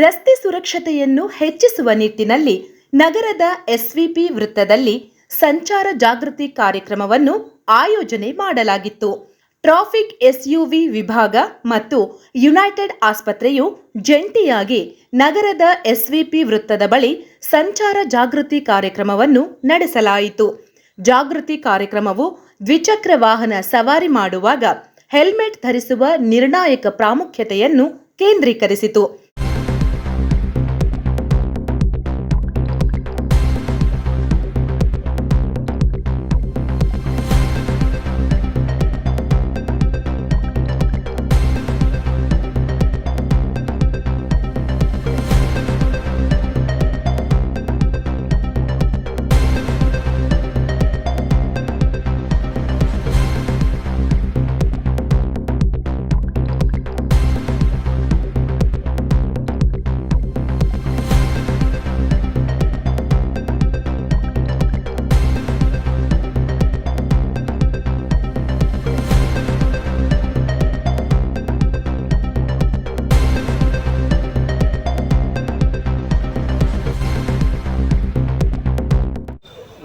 ರಸ್ತೆ ಸುರಕ್ಷತೆಯನ್ನು ಹೆಚ್ಚಿಸುವ ನಿಟ್ಟಿನಲ್ಲಿ ನಗರದ ಎಸ್ವಿಪಿ ವೃತ್ತದಲ್ಲಿ ಸಂಚಾರ ಜಾಗೃತಿ ಕಾರ್ಯಕ್ರಮವನ್ನು ಆಯೋಜನೆ ಮಾಡಲಾಗಿತ್ತು. ಟ್ರಾಫಿಕ್ ಎಸ್ಯುವಿ ವಿಭಾಗ ಮತ್ತು ಯುನೈಟೆಡ್ ಆಸ್ಪತ್ರೆಯು ಜಂಟಿಯಾಗಿ ನಗರದ ಎಸ್ವಿಪಿ ವೃತ್ತದ ಬಳಿ ಸಂಚಾರ ಜಾಗೃತಿ ಕಾರ್ಯಕ್ರಮವನ್ನು ನಡೆಸಲಾಯಿತು. ಜಾಗೃತಿ ಕಾರ್ಯಕ್ರಮವು ದ್ವಿಚಕ್ರ ವಾಹನ ಸವಾರಿ ಮಾಡುವಾಗ ಹೆಲ್ಮೆಟ್ ಧರಿಸುವ ನಿರ್ಣಾಯಕ ಪ್ರಾಮುಖ್ಯತೆಯನ್ನು ಕೇಂದ್ರೀಕರಿಸಿತು.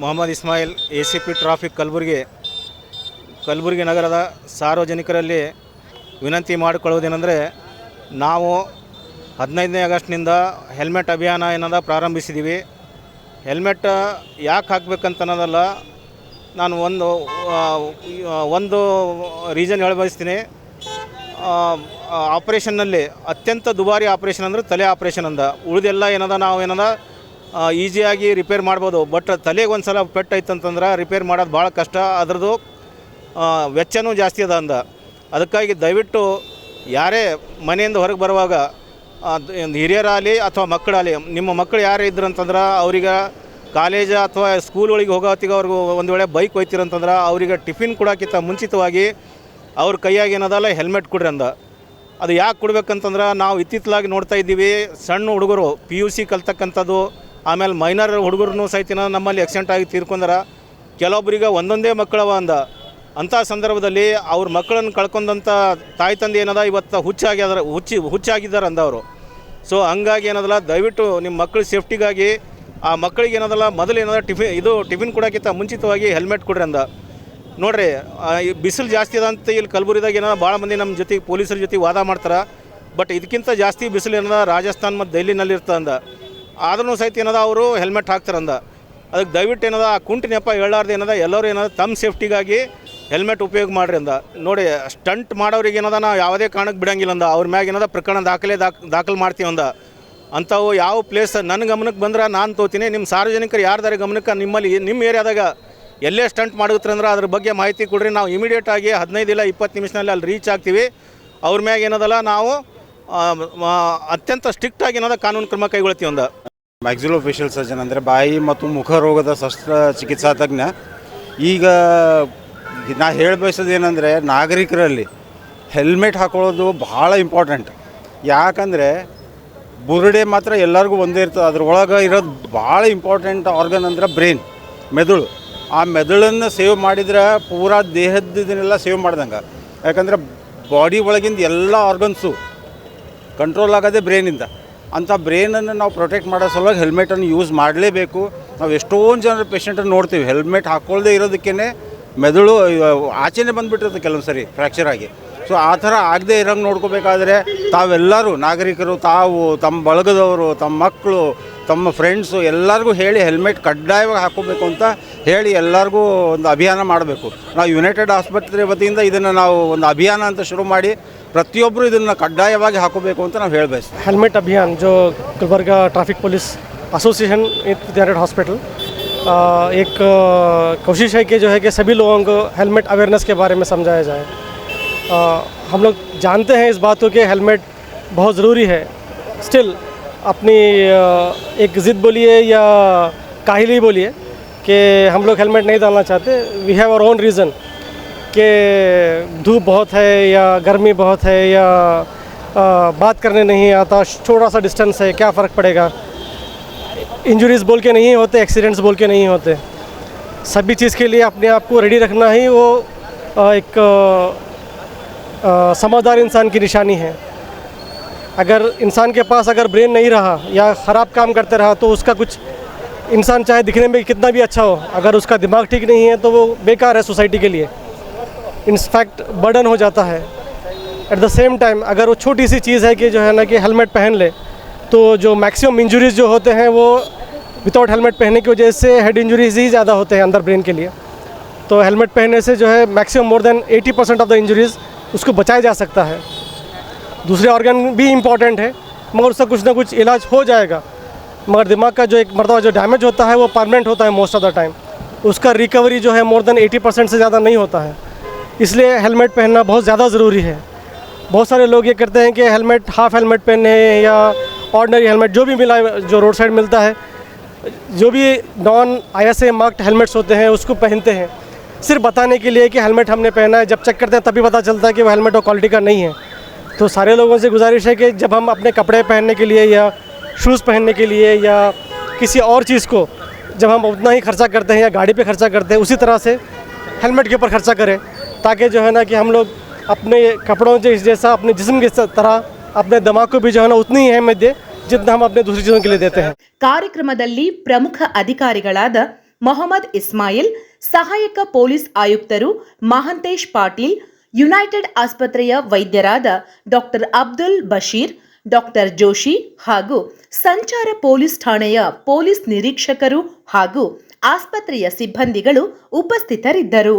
Mohammed Ismail A C P traffic Kalaburagi Kalaburagi ನಗರದ ಸಾರ್ವಜನಿಕರಲ್ಲಿ ವಿನಂತಿ ಮಾಡಿಕೊಳ್ಳುವುದೇನೆಂದರೆ ನಾವು ಹದಿನೈದನೇ ಆಗಸ್ಟ್ನಿಂದ ಹೆಲ್ಮೆಟ್ ಅಭಿಯಾನ ಏನದ ಪ್ರಾರಂಭಿಸಿದ್ದೀವಿ. ಹೆಲ್ಮೆಟ್ ಯಾಕೆ ಹಾಕ್ಬೇಕಂತ ಅನ್ನೋದಲ್ಲ, ನಾನು ಒಂದು ಒಂದು ರೀಸನ್ ಹೇಳ ಬಯಸ್ತೀನಿ. ಆಪ್ರೇಷನ್ನಲ್ಲಿ ಅತ್ಯಂತ ದುಬಾರಿ ಆಪ್ರೇಷನ್ ಅಂದರೆ ತಲೆ ಆಪ್ರೇಷನ್ ಅಂದ. ಉಳಿದೆಲ್ಲ ಏನದ ನಾವು ಏನದ ಈಸಿಯಾಗಿ ರಿಪೇರ್ ಮಾಡ್ಬೋದು. ಬಟ್ ತಲೆಗೆ ಒಂದು ಸಲ ಪೆಟ್ಟು ಅಂತಂದ್ರೆ ರಿಪೇರ್ ಮಾಡೋದು ಭಾಳ ಕಷ್ಟ. ಅದ್ರದ್ದು ವೆಚ್ಚನೂ ಜಾಸ್ತಿ ಅದ ಅಂದ. ಅದಕ್ಕಾಗಿ ದಯವಿಟ್ಟು ಯಾರೇ ಮನೆಯಿಂದ ಹೊರಗೆ ಬರುವಾಗ ಹಿರಿಯರಾಗಲಿ ಅಥವಾ ಮಕ್ಕಳಾಗಲಿ, ನಿಮ್ಮ ಮಕ್ಕಳು ಯಾರೇ ಇದ್ರು ಅಂತಂದ್ರೆ ಅವ್ರಿಗೆ ಕಾಲೇಜ್ ಅಥವಾ ಸ್ಕೂಲ್ ಒಳಗೆ ಹೋಗೋ ಹೊತ್ತಿಗೆ ಅವ್ರಿಗೆ ಒಂದು ವೇಳೆ ಬೈಕ್ ಹೋಯ್ತಿರಂತಂದ್ರೆ ಅವ್ರಿಗೆ ಟಿಫಿನ್ ಕೊಡೋಕ್ಕಿಂತ ಮುಂಚಿತವಾಗಿ ಅವ್ರ ಕೈಯಾಗಿ ಏನದಲ್ಲ ಹೆಲ್ಮೆಟ್ ಕೊಡ್ರಿ ಅಂದ. ಅದು ಯಾಕೆ ಕೊಡ್ಬೇಕಂತಂದ್ರೆ ನಾವು ಇತ್ತಿತ್ತಲಾಗಿ ನೋಡ್ತಾ ಇದ್ದೀವಿ. ಸಣ್ಣ ಹುಡುಗರು ಪಿ ಯು ಸಿ ಕಲ್ತಕ್ಕಂಥದ್ದು ಆಮೇಲೆ ಮೈನರ್ ಹುಡುಗರು ಸಹಿತ ನಮ್ಮಲ್ಲಿ ಆಕ್ಸಿಡೆಂಟ್ ಆಗಿ ತೀರ್ಕೊಂಡಾರ. ಕೆಲವೊಬ್ಬರಿಗೆ ಒಂದೊಂದೇ ಮಕ್ಕಳವ ಅಂದ ಅಂಥ ಸಂದರ್ಭದಲ್ಲಿ ಅವ್ರ ಮಕ್ಕಳನ್ನು ಕಳ್ಕೊಂಡಂಥ ತಾಯಿ ತಂದೆ ಏನದ, ಇವತ್ತು ಹುಚ್ಚಾಗ್ಯಾರ ಹುಚ್ಚಿ ಹುಚ್ಚಾಗಿದ್ದಾರೆ ಅಂದವರು. ಸೊ ಹಂಗಾಗಿ ಏನದಲ್ಲ, ದಯವಿಟ್ಟು ನಿಮ್ಮ ಮಕ್ಕಳ ಸೇಫ್ಟಿಗಾಗಿ ಆ ಮಕ್ಕಳಿಗೆ ಏನದಲ್ಲ, ಮೊದಲು ಏನದ ಟಿಫಿನ್ ಇದು ಟಿಫಿನ್ ಕೊಡೋಕ್ಕಿಂತ ಮುಂಚಿತವಾಗಿ ಹೆಲ್ಮೆಟ್ ಕೊಡ್ರಿ ಅಂದ. ನೋಡ್ರಿ ಈ ಬಿಸಿಲು ಜಾಸ್ತಿ ಅದ ಅಂತ ಇಲ್ಲಿ ಕಲಬುರಗಿದಾಗ ಏನೋ ಭಾಳ ಮಂದಿ ನಮ್ಮ ಜೊತೆಗೆ ಪೊಲೀಸರ ಜೊತೆ ವಾದ ಮಾಡ್ತಾರೆ. ಬಟ್ ಇದಕ್ಕಿಂತ ಜಾಸ್ತಿ ಬಿಸಿಲು ಏನದ, ರಾಜಸ್ಥಾನ್ ಮತ್ತು ದೆಹಲಿನಲ್ಲಿ ಇರ್ತಂದ ಆದ್ರೂ ಸಹಿತ ಏನದ ಅವರು ಹೆಲ್ಮೆಟ್ ಹಾಕ್ತಾರಂದ. ಅದಕ್ಕೆ ದಯವಿಟ್ಟು ಏನದ ಆ ಕುಂಟಿನಪ್ಪ ನೆಪ ಹೇಳಾರ್ದು ಏನದ ಎಲ್ಲರೂ ಏನದ ತಮ್ಮ ಸೇಫ್ಟಿಗಾಗಿ ಹೆಲ್ಮೆಟ್ ಉಪಯೋಗ ಮಾಡ್ರಿ ಅಂದ. ನೋಡಿ ಸ್ಟಂಟ್ ಮಾಡೋರಿಗೆ ಏನದ ನಾವು ಯಾವುದೇ ಕಾರಣಕ್ಕೆ ಬಿಡಂಗಿಲ್ಲ ಅಂದ. ಅವ್ರ ಮ್ಯಾಗ ಏನದ ಪ್ರಕರಣ ದಾಖಲೆ ದಾಖ, ದಾಖಲು ಮಾಡ್ತೀವಿ ಅಂದ. ಅಂಥವು ಯಾವ ಪ್ಲೇಸ್ ನನ್ನ ಗಮನಕ್ಕೆ ಬಂದ್ರೆ ನಾನು ತೋತೀನಿ. ನಿಮ್ಮ ಸಾರ್ವಜನಿಕರು ಯಾರ್ದಾರ ಗಮನಕ್ಕೆ ನಿಮ್ಮಲ್ಲಿ, ನಿಮ್ಮ ಏರಿಯಾದಾಗ ಎಲ್ಲೇ ಸ್ಟಂಟ್ ಅಂದ್ರೆ ಅದ್ರ ಬಗ್ಗೆ ಮಾಹಿತಿ ಕೊಡ್ರಿ. ನಾವು ಇಮಿಡಿಯೇಟ್ ಆಗಿ ಹದಿನೈದು ಇಲ್ಲ ಇಪ್ಪತ್ತು ನಿಮಿಷದಲ್ಲಿ ಅಲ್ಲಿ ರೀಚ್ ಆಗ್ತೀವಿ. ಅವ್ರ ಮ್ಯಾಗ ಏನದಲ್ಲ ನಾವು ಅತ್ಯಂತ ಸ್ಟ್ರಿಕ್ಟಾಗಿ ಏನದ ಕಾನೂನು ಕ್ರಮ ಕೈಗೊಳ್ತೀವಿ ಅಂದ. ಮ್ಯಾಕ್ಸಿಲೋಫೇಶಿಯಲ್ ಸರ್ಜನ್ ಅಂದರೆ ಬಾಯಿ ಮತ್ತು ಮುಖ ರೋಗದ ಶಸ್ತ್ರ ಚಿಕಿತ್ಸಾ ತಜ್ಞ. ಈಗ ನಾ ಹೇಳಬಯಸೋದು ಏನಂದರೆ ನಾಗರಿಕರಲ್ಲಿ ಹೆಲ್ಮೆಟ್ ಹಾಕೊಳ್ಳೋದು ಭಾಳ ಇಂಪಾರ್ಟೆಂಟ್ ಯಾಕಂದರೆ ಬುರುಡೆ ಮಾತ್ರ ಎಲ್ಲರಿಗೂ ಒಂದೇ ಇರ್ತದೆ. ಅದ್ರೊಳಗೆ ಇರೋದು ಭಾಳ ಇಂಪಾರ್ಟೆಂಟ್ ಆರ್ಗನ್ ಅಂದ್ರೆ ಬ್ರೈನ್ ಮೆದುಳು. ಆ ಮೆದುಳನ್ನು ಸೇವ್ ಮಾಡಿದ್ರೆ ಪೂರಾ ದೇಹದ್ದನ್ನೆಲ್ಲ ಸೇವ್ ಮಾಡ್ದಂಗೆ. ಯಾಕಂದ್ರೆ ಬಾಡಿ ಒಳಗಿಂದ ಎಲ್ಲ ಆರ್ಗನ್ಸು ಕಂಟ್ರೋಲ್ ಆಗೋದೇ ಬ್ರೈನಿಂದ ಅಂಥ ಬ್ರೈನನ್ನು ನಾವು ಪ್ರೊಟೆಕ್ಟ್ ಮಾಡೋ ಸಲುವಾಗಿ ಹೆಲ್ಮೆಟನ್ನು ಯೂಸ್ ಮಾಡಲೇಬೇಕು. ನಾವು ಎಷ್ಟೊಂದು ಜನ ಪೇಷೆಂಟನ್ನು ನೋಡ್ತೀವಿ. ಹೆಲ್ಮೆಟ್ ಹಾಕ್ಕೊಳ್ಳದೆ ಇರೋದಕ್ಕೇ ಮೆದುಳು ಆಚೆನೇ ಬಂದುಬಿಟ್ಟಿರುತ್ತೆ ಕೆಲವು ಸರಿ ಫ್ರ್ಯಾಕ್ಚರ್ ಆಗಿ. ಸೊ ಆ ಥರ ಆಗದೆ ಇರೋಂಗೆ ನೋಡ್ಕೋಬೇಕಾದ್ರೆ ತಾವೆಲ್ಲರೂ ನಾಗರಿಕರು, ತಾವು, ತಮ್ಮ ಬಳಗದವರು, ತಮ್ಮ ಮಕ್ಕಳು, ತಮ್ಮ ಫ್ರೆಂಡ್ಸು ಎಲ್ಲರಿಗೂ ಹೇಳಿ ಹೆಲ್ಮೆಟ್ ಕಡ್ಡಾಯವಾಗಿ ಹಾಕೋಬೇಕು ಅಂತ ಹೇಳಿ ಎಲ್ಲರಿಗೂ ಒಂದು ಅಭಿಯಾನ ಮಾಡಬೇಕು. ನಾವು ಯುನೈಟೆಡ್ ಆಸ್ಪತ್ರೆ ವತಿಯಿಂದ ಇದನ್ನು ನಾವು ಒಂದು ಅಭಿಯಾನ ಅಂತ ಶುರು ಮಾಡಿ ಪ್ರತಿಯೊಬ್ಬರು ಇದನ್ನು ಕಡ್ಡಾಯವಾಗಿ ಹಾಕೋಬೇಕು ಅಂತ ನಾವು ಹೇಳಬಯಸ್ತೀವಿ हेलमेट अभियान जो Gulbarga traffic police association विद्यारठ hospital अ, एक अ, कोशिश है कि जो है कि सभी लोगों को हेलमेट अवेयरनेस के बारे में समझाया जाए अ, हम लोग जानते हैं इस बात को कि हेलमेट बहुत ज़रूरी है स्टिल अपनी अ, एक ज़िद बोलिए या काहिली बोलिए कि हम लोग हेलमेट नहीं डालना चाहते we have our own reason कि धूप बहुत है या गर्मी बहुत है या अ, बात करने नहीं आता छोटा सा डिस्टेंस है क्या फ़र्क पड़ेगा? इंजरीज बोल के नहीं होते एक्सीडेंट्स बोल के नहीं होते। सभी चीज़ के लिए अपने आप को रेडी रखना ही वो अ, एक समझदार इंसान की निशानी है। अगर इंसान के पास अगर ब्रेन नहीं रहा या ख़राब काम करते रहा तो उसका कुछ इंसान चाहे दिखने में कितना भी अच्छा हो अगर उसका दिमाग ठीक नहीं है तो वो बेकार है सोसाइटी के लिए। इंफैक्ट बर्डन हो जाता है। एट द सेम टाइम अगर वो छोटी सी चीज़ है कि जो है ना कि हेलमेट पहन ले तो जो मैक्सिमम इंजरीज जो होते हैं वो विदाउट हेलमेट पहनने की वजह से हेड इंजरीज ही ज़्यादा होते हैं अंदर ब्रेन के लिए। तो हेलमेट पहनने से जो है maximum more than 80 percent of the injuries उसको बचाया जा सकता है। दूसरे ऑर्गन भी इंपॉर्टेंट है, मगर उसका कुछ ना कुछ इलाज हो जाएगा। मगर दिमाग का जो एक मरतबा जो डैमेज होता है वो परमानेंट होता है मोस्ट ऑफ़ द टाइम उसका रिकवरी जो है मोर देन 80 परसेंट से ज़्यादा नहीं होता है। इसलिए हेलमेट पहनना बहुत ज़्यादा ज़रूरी है। बहुत सारे लोग ये करते हैं कि हेलमेट, हाफ़ हेलमेट पहने या ऑर्डनरी हेलमेट, जो भी मिला, जो रोड साइड मिलता है, जो भी non I S marked helmets होते हैं, उसको पहनते हैं। सिर्फ़ बताने के लिए कि हेलमेट हमने पहना है, जब चेक करते हैं तभी पता चलता है कि वो हेलमेट और क्वालिटी का नहीं है। तो सारे लोगों से गुजारिश है कि जब हम अपने कपड़े पहनने के लिए या शूज़ पहनने के लिए या किसी और चीज़ को, जब हम उतना ही खर्चा करते हैं या गाड़ी पे खर्चा करते हैं, उसी तरह से हेलमेट के ऊपर खर्चा करें। ताकि जो है ना कि हम लोग अपने कपड़ों के जैसा अपने जिस्म की तरह अपने दिमाग को भी जो है ना उतनी ही अहमियत दें जितना हम अपने दूसरी चीज़ों के लिए देते हैं ಕಾರ್ಯಕ್ರಮದಲ್ಲಿ ಪ್ರಮುಖ ಅಧಿಕಾರಿಗಳಾದ ಮೊಹಮ್ಮದ್ ಇಸ್ಮಾಯಿಲ್ ಸಹಾಯಕ ಪೊಲೀಸ್ ಆಯುಕ್ತರು ಮಹಾಂತೇಶ್ ಪಾಟೀಲ್ ಯುನೈಟೆಡ್ ಆಸ್ಪತ್ರೆಯ ವೈದ್ಯರಾದ ಡಾಕ್ಟರ್ ಅಬ್ದುಲ್ ಬಶೀರ್ ಡಾಕ್ಟರ್ ಜೋಶಿ ಹಾಗೂ ಸಂಚಾರ ಪೊಲೀಸ್ ಠಾಣೆಯ ಪೊಲೀಸ್ ನಿರೀಕ್ಷಕರು ಹಾಗೂ ಆಸ್ಪತ್ರೆಯ ಸಿಬ್ಬಂದಿಗಳು ಉಪಸ್ಥಿತರಿದ್ದರು